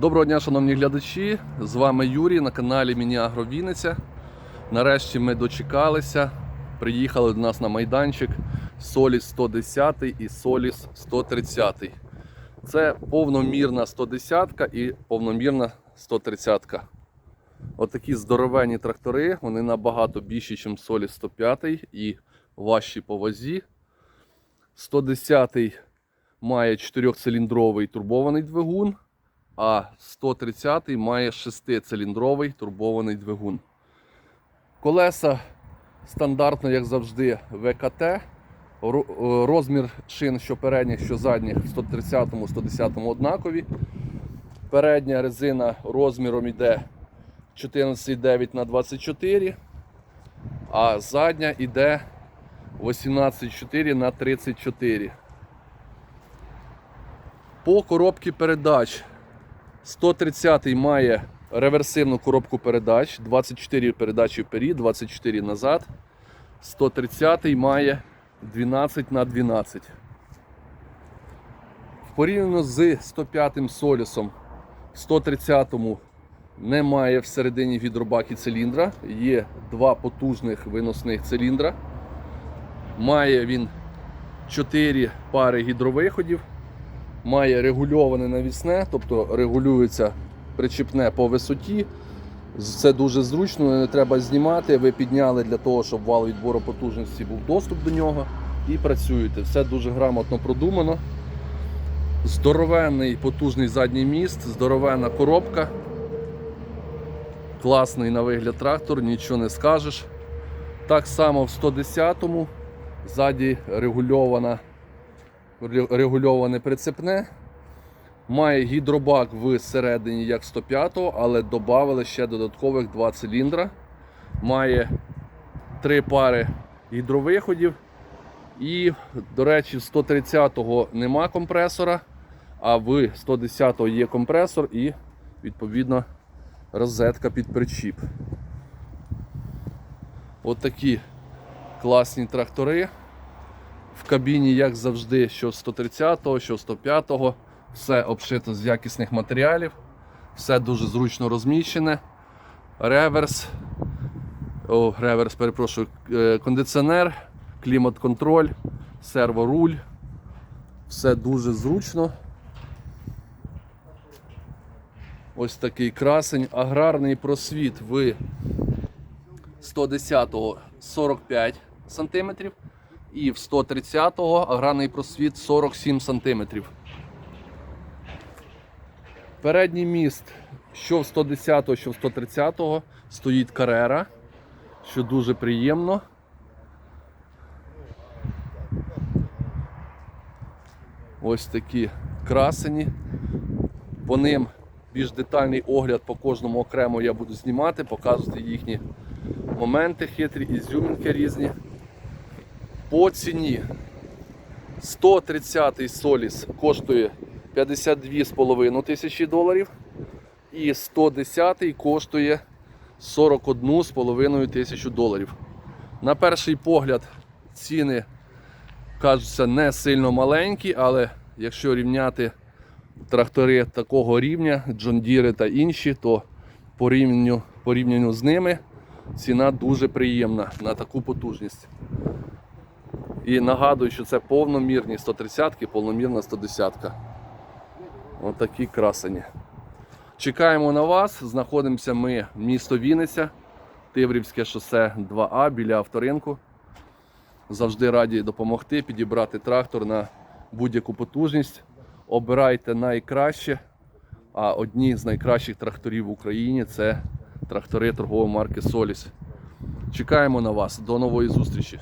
Доброго дня, шановні глядачі! З вами Юрій на каналі Міні-Агро. Нарешті ми дочекалися. Приїхали до нас на майданчик Соліс 110 і Соліс 130. Це повномірна 110 і повномірна 130. Отакі здоровенні трактори, вони набагато більші, ніж Соліс 105 і важчі по вазі. 110 має 4-циліндровий турбований двигун, а 130 має 6-циліндровий турбований двигун. Колеса стандартно, як завжди, ВКТ. Е, Розмір шин, що передніх, що задніх, в 130-му, 110-му однакові. Передня резина розміром йде 14,9 на 24, а задня йде 18,4 на 34. По коробці передач 130 має реверсивну коробку передач, 24 передачі вперед, 24 назад. 130 має 12 на 12. Порівняно з 105 м солісом, 130-му немає всередині гідробаки циліндра, є два потужних виносних циліндра. Має він 4 пари гідровиходів, має регульоване навісне, тобто регулюється причіпне по висоті. Це дуже зручно, не треба знімати. Ви підняли для того, щоб вал відбору потужності був доступ до нього і працюєте. Все дуже грамотно продумано. Здоровенний потужний задній міст, здоровенна коробка. Класний на вигляд трактор, нічого не скажеш. Так само в 110-му ззаді регульована, ре- регульоване прицепне. Має гідробак всередині як 105-го, але додали ще додаткових два циліндра. Має три пари гідровиходів. І, до речі, в 130-го нема компресора, а в 110-го є компресор і, відповідно, розетка під причіп. От такі класні трактори. В кабіні, як завжди, що 130-го, що 105-го, все обшито з якісних матеріалів, все дуже зручно розміщене. Реверс, о, реверс, перепрошую, е, кондиціонер, клімат-контроль, серворуль. Все дуже зручно. Ось такий красень. Аграрний просвіт в 110-го 45 см і в 130-го аграрний просвіт 47 см. Передній міст, що в 110-го, що в 130-го, стоїть карера, що дуже приємно. Ось такі красені. По ним більш детальний огляд по кожному окремо я буду знімати, показувати їхні моменти хитрі, ізюмінки різні. По ціні 130-й Соліс коштує 52,5 тисячі доларів. І 110-й коштує 41,5 тисячу доларів. На перший погляд ціни кажуться не сильно маленькі, але якщо рівняти трактори такого рівня, Джондіри та інші, то порівнянню, порівнянню з ними ціна дуже приємна на таку потужність. І нагадую, що це повномірні 130-ки, повномірна 110-ка. Отакі красені. Чекаємо на вас. Знаходимося ми в місто Вінниця, Тиврівське шосе 2А біля авторинку. Завжди раді допомогти, підібрати трактор на будь-яку потужність. Обирайте найкраще. А одні з найкращих тракторів в Україні це трактори торгової марки Соліс. Чекаємо на вас. До нової зустрічі!